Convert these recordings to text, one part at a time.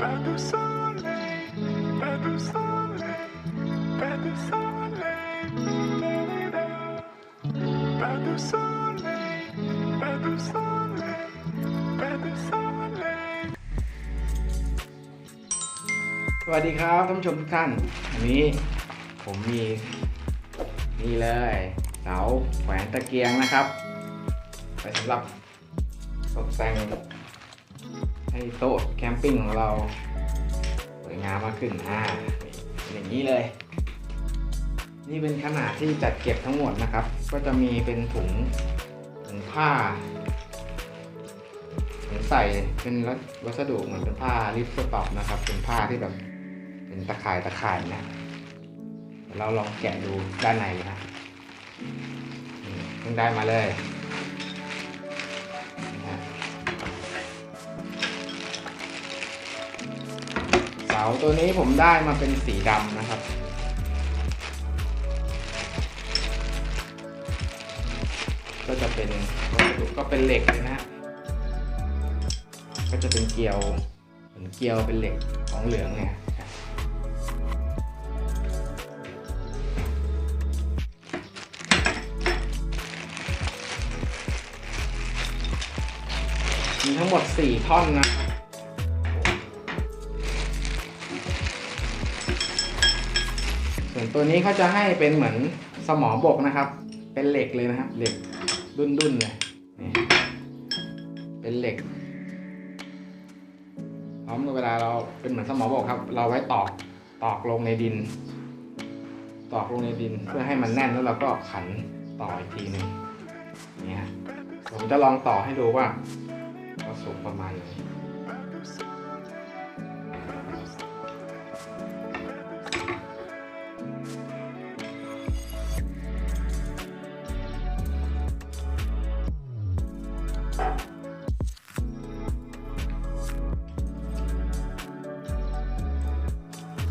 Pas de soleil, pas de soleil, pas de soleil. la-la-la. Pas de soleil, pas de soleil, pas de soleil. สวัสดีครับท่านผู้ชมทุกท่านวันนี้ผมมีนี่เลยเสาแขวนตะเกียงนะครับไปสำหรับตกแต่ง ให้โต๊ะแคมปิ้งของเราสวยงามมากขึ้นอ่าอย่างนี้เลย นี่เป็นขนาดที่จัดเก็บทั้งหมดนะครับ ก็จะมีเป็นถุงถุงผ้าเหมือนใส่เป็นวัสดุเหมือนเป็นผ้าลิฟต์สต็อปนะครับ เป็นผ้าที่แบบเป็นตะข่ายตะข่ายนะเดี๋ยเราลองแกะดูด้านในนะเพิ่งได้มาเลยาตัวนี้ผมได้มาเป็นสีดำนะครับ ก็จะเป็นวัสดุก็เป็นเหล็กเลยนะฮะก็จะเป็นเกลียวเหมือนเกลียวเป็นเหล็กของเหลืองเนี่ยมีทั้งหมด 4 ท่อนนะครับ ตัวนี้เขาจะให้เป็นเหมือนสมอบกนะครับ เป็นเหล็กเลยนะครับ เหล็กดุนๆเลยนี่เป็นเหล็กพร้อมเวลาเราเป็นเหมือนสมอบกครับ เราไว้ตอกตอกลงในดิน ตอกลงในดินเพื่อให้มันแน่นแล้วเราก็ขันต่ออีกทีหนึงเนี่ยผมจะลองต่อให้ดูว่าว่าสูงประมาณไหน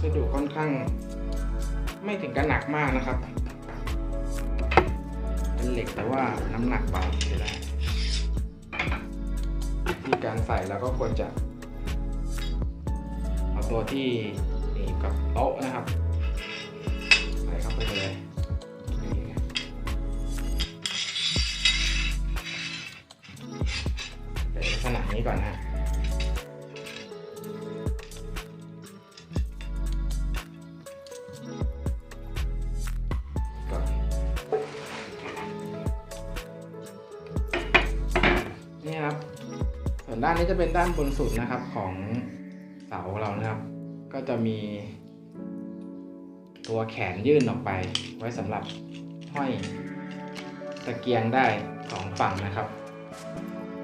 วัสดุค่อนข้าง ไม่ถึงกับหนักมากนะครับ เป็นเหล็กแต่ว่าน้ำหนักเบาใช่ได้ที่การใส่แล้วก็ควรจะเอาตัวที่หนีบกับโต๊ะนะครับใส่เข้าไปเลยเป็นลักษณะนี้ก่อนนะ ด้านนี้จะเป็นด้านบนสุดนะครับของเสาเรานะครับ ก็จะมี ตัวแขนยื่นออกไป ไว้สำหรับห้อยตะเกียงได้สองฝั่งนะครับ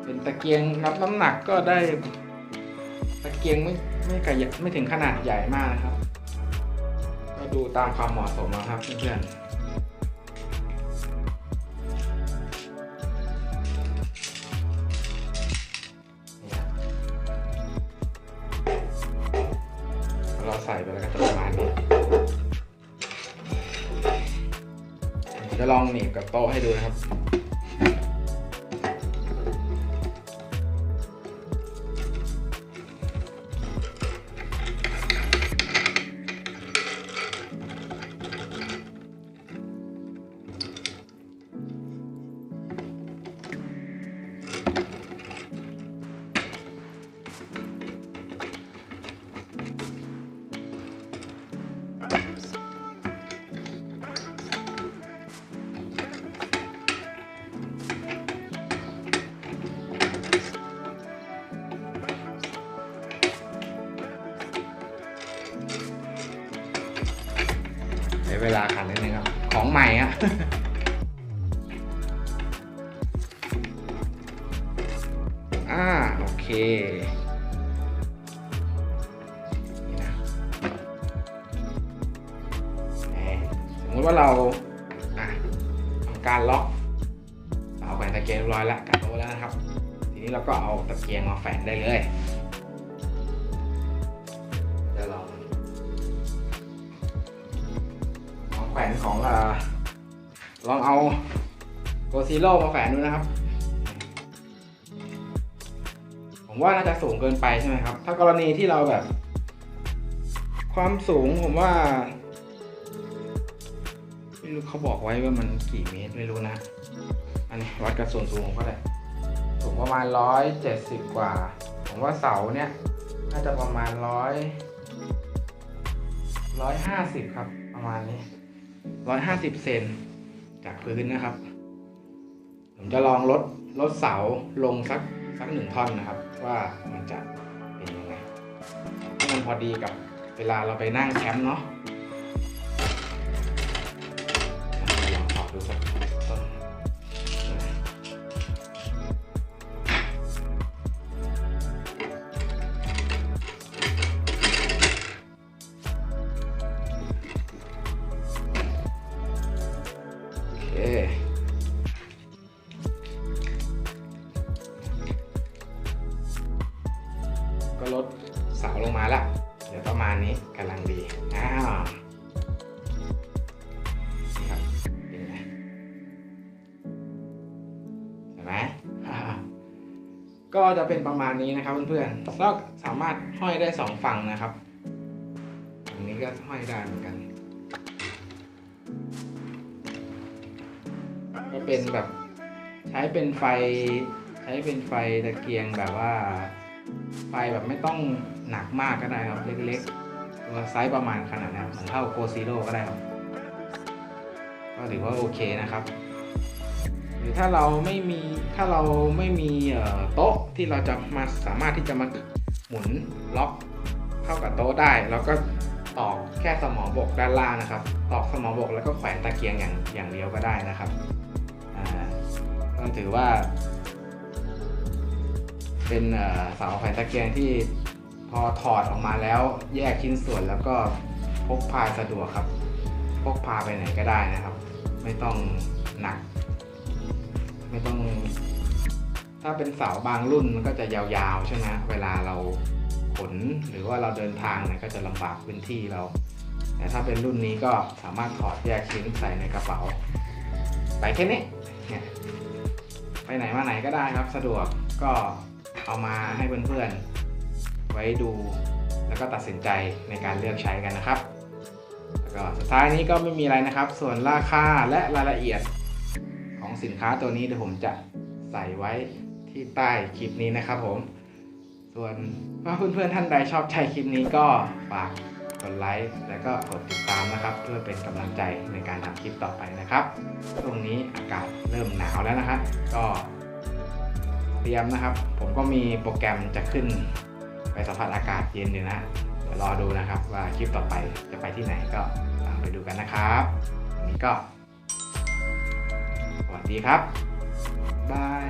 เป็นตะเกียงรับน้ำหนักก็ได้ตะเกียงไม่ไม่กระยไม่ถึงขนาดใหญ่มากนะครับ ก็ดูตามความเหมาะสมนะครับเพื่อนๆ จะลองหนีบกับโต๊ะให้ดูนะครับ วลาขันนิดนึงครับ ของใหม่อะอ่าโอเคสมมติว่าเราทำการล็อกเสาแขวนตะเกียงเรียบร้อยแล้วกันโตแล้วนะครับ ทีนี้เราก็เอาตะเกียงมาแฝนได้เลย วนของอลองเอาโกซีโร่มาแขวนดูนะครับ ผมว่าน่าจะสูงเกินไปใช่ไหมครับ ถ้ากรณีที่เราแบบ ความสูงผมว่าไม่รู้เขาบอกไว้ว่ามันกี่เมตรไม่รู้นะ อันนี้วัดกับส่วนสูงผมก็ได้สูงประมาณร้อยเจ็ดสิบกว่า ผมว่าเสาเนี่ย น่าจะประมาณร้อยร้อยห้าสิบครับ ประมาณนี้ ร้อยห้าสิบเซนจากพื้นนะครับ ผมจะลองลดลดเสาลงสักสักหนึ่งท่อนนะครับ ว่ามันจะเป็นยังไงให้มันพอดีกับเวลาเราไปนั่งแคมป์เนาะลองตอบดูสักำลังดีอ้าวนี่ครับเป็นไงเห็นไหมก็จะเป็นประมาณนี้นะครับเพื่อนๆแล้วสามารถห้อยได้สองฝั่งนะครับอันนี้ก็ห้อยได้เหมือนกัน ก็เป็นแบบใช้เป็นไฟใช้เป็นไฟตะเกียงแบบว่า ไฟแบบไม่ต้องหนักมากก็ได้ครับเล็กๆ ไซส์ประมาณขนาดนี้เหมือนเท่าโกซีโร่ก็ได้ครับ ก็ถือว่าโอเคนะครับ หรือถ้าเราไม่มีถ้าเราไม่มีโต๊ะที่เราจะมาสามารถที่จะมาหมุนล็อกเข้ากับโต๊ะได้เราก็ตอกแค่สมอบกด้านล่างนะครับ ตอกสมอบกแล้วก็แขวนตะเกียงอย่างอย่างเดียวก็ได้นะครับอ่าก็ถือว่า เป็นเสาแขวนตะเกียงที่ พอถอดออกมาแล้วแยกชิ้นส่วนแล้วก็พกพาสะดวกครับ พกพาไปไหนก็ได้นะครับ ไม่ต้องหนัก ไม่ต้อง ถ้าเป็นเสาบางรุ่นมันก็จะยาวๆใช่ไหมเวลาเราขนหรือว่าเราเดินทางเนี่ยก็จะลำบากพื้นที่เรา แต่ถ้าเป็นรุ่นนี้ก็สามารถถอดแยกชิ้นใส่ในกระเป๋า ไปแค่นี้ไปไหนมาไหนก็ได้ครับ สะดวกก็เอามาให้เพื่อนๆ ไว้ดู แล้วก็ตัดสินใจในการเลือกใช้กันนะครับ แล้วก็สุดท้ายนี้ก็ไม่มีอะไรนะครับ ส่วนราคาและรายละเอียดของสินค้าตัวนี้เดี๋ยวผมจะใส่ไว้ที่ใต้คลิปนี้นะครับผม ส่วนถ้าเพื่อนๆท่านใดชอบใช้คลิปนี้ก็ฝากกดไลค์แล้วก็กดติดตามนะครับ เพื่อเป็นกำลังใจในการทำคลิปต่อไปนะครับช่วงนี้อากาศเริ่มหนาวแล้วนะครับ ก็เตรียมนะครับ ผมก็มีโปรแกรมจะขึ้น ไปสัมผัสอากาศเย็นอยู่นะเดี๋ยวรอดูนะครับว่าคลิปต่อไปจะไปที่ไหนก็ตามไปดูกันนะครับวันนี้ก็ สวัสดีครับบาย